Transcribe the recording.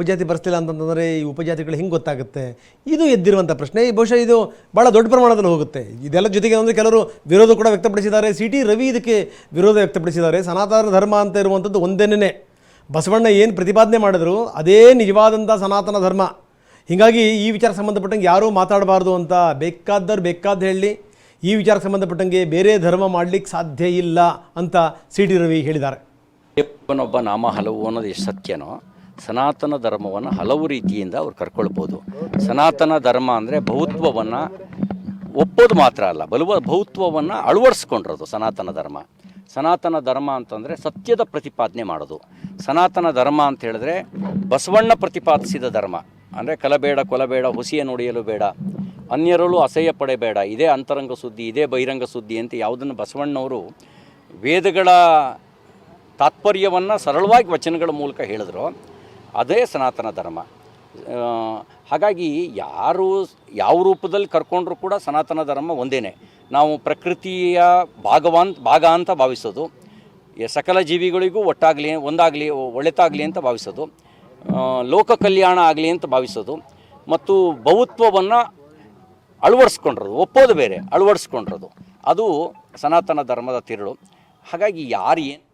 ಉಪಜಾತಿ ಬರ್ತಿಲ್ಲ ಅಂತಂತಂದರೆ ಈ ಉಪಜಾತಿಗಳು ಹಿಂಗೆ ಗೊತ್ತಾಗುತ್ತೆ? ಇದು ಎದ್ದಿರುವಂಥ ಪ್ರಶ್ನೆ. ಈ ಬಹುಶಃ ಇದು ಭಾಳ ದೊಡ್ಡ ಪ್ರಮಾಣದಲ್ಲಿ ಹೋಗುತ್ತೆ. ಇದೆಲ್ಲ ಜೊತೆಗೆ ಅಂದರೆ ಕೆಲವರು ವಿರೋಧ ಕೂಡ ವ್ಯಕ್ತಪಡಿಸಿದ್ದಾರೆ. ಸಿ ಟಿ ರವಿ ಇದಕ್ಕೆ ವಿರೋಧ ವ್ಯಕ್ತಪಡಿಸಿದ್ದಾರೆ. ಸನಾತನ ಧರ್ಮ ಅಂತ ಇರುವಂಥದ್ದು ಒಂದೇನೇ ಬಸವಣ್ಣ ಏನು ಪ್ರತಿಪಾದನೆ ಮಾಡಿದ್ರು ಅದೇ ನಿಜವಾದಂಥ ಸನಾತನ ಧರ್ಮ. ಹೀಗಾಗಿ ಈ ವಿಚಾರ ಸಂಬಂಧಪಟ್ಟಂಗೆ ಯಾರೂ ಮಾತಾಡಬಾರ್ದು ಅಂತ ಬೇಕಾದ್ದವ್ರು ಬೇಕಾದ್ದು ಹೇಳಿ ಈ ವಿಚಾರ ಸಂಬಂಧಪಟ್ಟಂಗೆ ಬೇರೆ ಧರ್ಮ ಮಾಡಲಿಕ್ಕೆ ಸಾಧ್ಯ ಇಲ್ಲ ಅಂತ ಸಿ ಟಿ ರವಿ ಹೇಳಿದ್ದಾರೆ. ಒಬ್ಬನೊಬ್ಬ ನಾಮ ಹಲವು ಅನ್ನೋದು ಎಷ್ಟು ಸತ್ಯನೋ ಸನಾತನ ಧರ್ಮವನ್ನು ಹಲವು ರೀತಿಯಿಂದ ಅವ್ರು ಕರ್ಕೊಳ್ಬೋದು. ಸನಾತನ ಧರ್ಮ ಅಂದರೆ ಬಹುತ್ವವನ್ನು ಒಪ್ಪೋದು ಮಾತ್ರ ಅಲ್ಲ, ಬಲುವ ಬಹುತ್ವವನ್ನು ಅಳವಡಿಸ್ಕೊಂಡಿರೋದು ಸನಾತನ ಧರ್ಮ. ಸನಾತನ ಧರ್ಮ ಅಂತಂದರೆ ಸತ್ಯದ ಪ್ರತಿಪಾದನೆ ಮಾಡೋದು. ಸನಾತನ ಧರ್ಮ ಅಂತ ಹೇಳಿದ್ರೆ ಬಸವಣ್ಣ ಪ್ರತಿಪಾದಿಸಿದ ಧರ್ಮ. ಅಂದರೆ ಕಲಬೇಡ ಕೊಲಬೇಡ ಹುಸಿಯ ನುಡಿಯಲು ಬೇಡ, ಅನ್ಯರಲ್ಲೂ ಅಸಹ್ಯ ಪಡೆಬೇಡ, ಇದೇ ಅಂತರಂಗ ಸುದ್ದಿ, ಇದೇ ಬಹಿರಂಗ ಸುದ್ದಿ ಅಂತ ಯಾವುದನ್ನು ಬಸವಣ್ಣವರು ವೇದಗಳ ತಾತ್ಪರ್ಯವನ್ನು ಸರಳವಾಗಿ ವಚನಗಳ ಮೂಲಕ ಹೇಳಿದ್ರು. ಅದೇ ಸನಾತನ ಧರ್ಮ. ಹಾಗಾಗಿ ಯಾರು ಯಾವ ರೂಪದಲ್ಲಿ ಕರ್ಕೊಂಡ್ರೂ ಕೂಡ ಸನಾತನ ಧರ್ಮ ಒಂದೇ ನಾವು ಪ್ರಕೃತಿಯ ಭಾಗವಾನ್, ಭಾಗ ಅಂತ ಭಾವಿಸೋದು. ಸಕಲ ಜೀವಿಗಳಿಗೂ ಒಟ್ಟಾಗಲಿ, ಒಂದಾಗಲಿ ಒಳ್ಳೆತಾಗಲಿ ಅಂತ ಭಾವಿಸೋದು. ಲೋಕ ಕಲ್ಯಾಣ ಆಗಲಿ ಅಂತ ಭಾವಿಸೋದು. ಮತ್ತು ಬಹುತ್ವವನ್ನು ಅಳವಡಿಸ್ಕೊಂಡಿರೋದು, ಒಪ್ಪೋದು ಬೇರೆ, ಅಳವಡಿಸ್ಕೊಂಡಿರೋದು. ಅದು ಸನಾತನ ಧರ್ಮದ ತಿರುಳು. ಹಾಗಾಗಿ ಯಾರು ಏನು